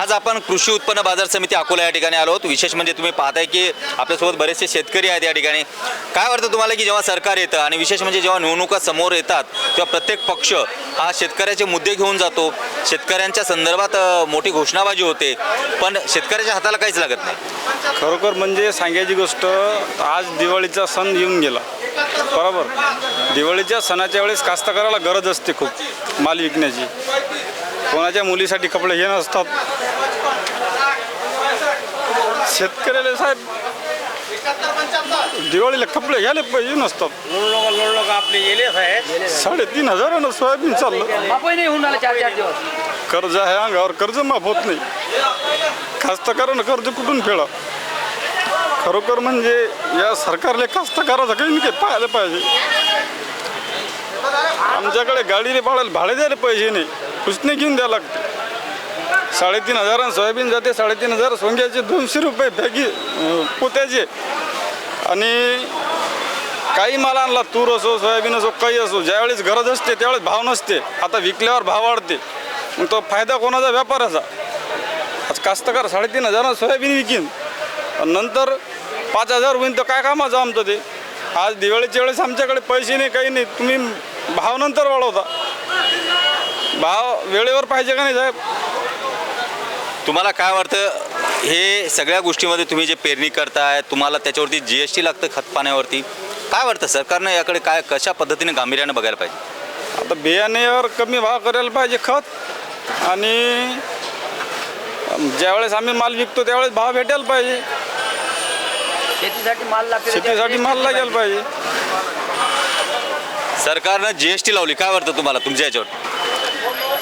आज आपण कृषी उत्पन्न बाजार समिती अकोला या ठिकाणी आलो आहोत. विशेष म्हणजे तुम्ही पाहताय की आपल्यासोबत बरेचसे शेतकरी आहेत या ठिकाणी. काय वाटतं तुम्हाला की जेव्हा सरकार येतं आणि विशेष म्हणजे जेव्हा निवडणुका समोर येतात तेव्हा प्रत्येक पक्ष हा शेतकऱ्याचे मुद्दे घेऊन जातो. शेतकऱ्यांच्या संदर्भात मोठी घोषणाबाजी होते. पण शेतकऱ्याच्या हाताला काहीच लागत नाही. खरोखर म्हणजे सांगायची गोष्ट आज दिवाळीचा सण येऊन गेला. बरोबर? दिवाळीच्या सणाच्या वेळेस कास्तकाराला गरज असते खूप माल विकण्याची. कोणाच्या मुलीसाठी कपडे हे नसतात. शेतकऱ्याला साहेब दिवाळीला कपडे घ्यायला पाहिजे नसतात. लोक लोक आपले साडेतीन हजारानं सोयाबीन चाललं. नाही होऊन चार चार दिवस कर्ज आहे अंगावर कर्ज माफ होत नाही. कास्तकारानं कर्ज कुठून फेडा खरोखर म्हणजे या सरकारले कास्तकाराचं काही नाही काही पाहायला पाहिजे. आमच्याकडे गाडीने भाड्याला भाडे द्यायला पाहिजे नाही. उसने घेऊन द्यावं लागते साडेतीन हजारांना सोयाबीन जाते साडेतीन हजार सोंग्याचे दोनशे रुपये बॅगी पोत्याचे आणि काही माल आणला तूर असो सोयाबीन असो काही असो ज्यावेळेस गरज असते त्यावेळेस भाव नसते आता विकल्यावर भाव वाढते मग तो फायदा कोणाचा व्यापाराचा. आज कास्तकार साडेतीन हजारांना सोयाबीन विकीन आणि नंतर पाच हजार होईन तर काय कामाचं आमचं ते? आज दिवाळीच्या वेळेस आमच्याकडे पैसे नाही काही नाही तुम्ही भाव नंतर वाढवता. भाव वेळेवर पाहिजे का नाही साहेब? तुम्हाला काय वाटतं हे सगळ्या गोष्टीमध्ये तुम्ही जे पेरणी करताय तुम्हाला त्याच्यावरती जी एस टी लागतं खतपाण्यावरती काय वाटतं सरकारनं याकडे काय कशा पद्धतीने गांभीर्यानं बघायला पाहिजे? आता बियाण्यावर कमी भाव करायला पाहिजे खत आणि ज्यावेळेस आम्ही माल विकतो त्यावेळेस भाव भेटायला पाहिजे. शेतीसाठी माल लागते शेतीसाठी माल लागायला पाहिजे. सरकारनं जी एस टी लावली काय वाटतं तुम्हाला तुमच्या याच्यावर?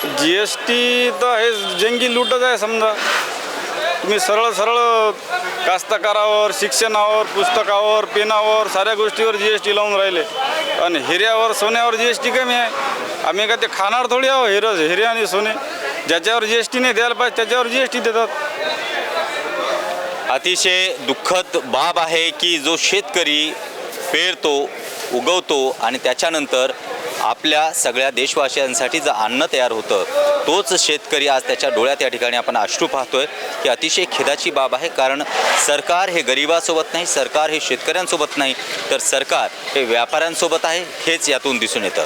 जी एस टी तर हे जंगी लुटच आहे समजा. तुम्ही सरळ सरळ कास्तकारावर शिक्षणावर पुस्तकावर पेनावर साऱ्या गोष्टीवर जी एस टी लावून राहिले. आणि हिऱ्यावर सोन्यावर जी एस टी कमी आहे. आम्ही का ते खाणार थोडी आहो हिरं हिरे आणि सोने. ज्याच्यावर जी एस टी नाही द्यायला पाहिजे त्याच्यावर जी एस टी देतात. अतिशय दुःखद बाब आहे की जो शेतकरी पेरतो उगवतो आणि त्याच्यानंतर आपल्या सगळ्या देशवासियांसाठी जे अन्न तयार होतं तोच शेतकरी आज त्याच्या डोळ्यात या ठिकाणी आपण अश्रू पाहतोय. की अतिशय खेदाची बाब आहे कारण सरकार हे गरिबासोबत नाही सरकार हे शेतकऱ्यांसोबत नाही तर सरकार हे व्यापाऱ्यांसोबत आहे हेच यातून दिसून येतं.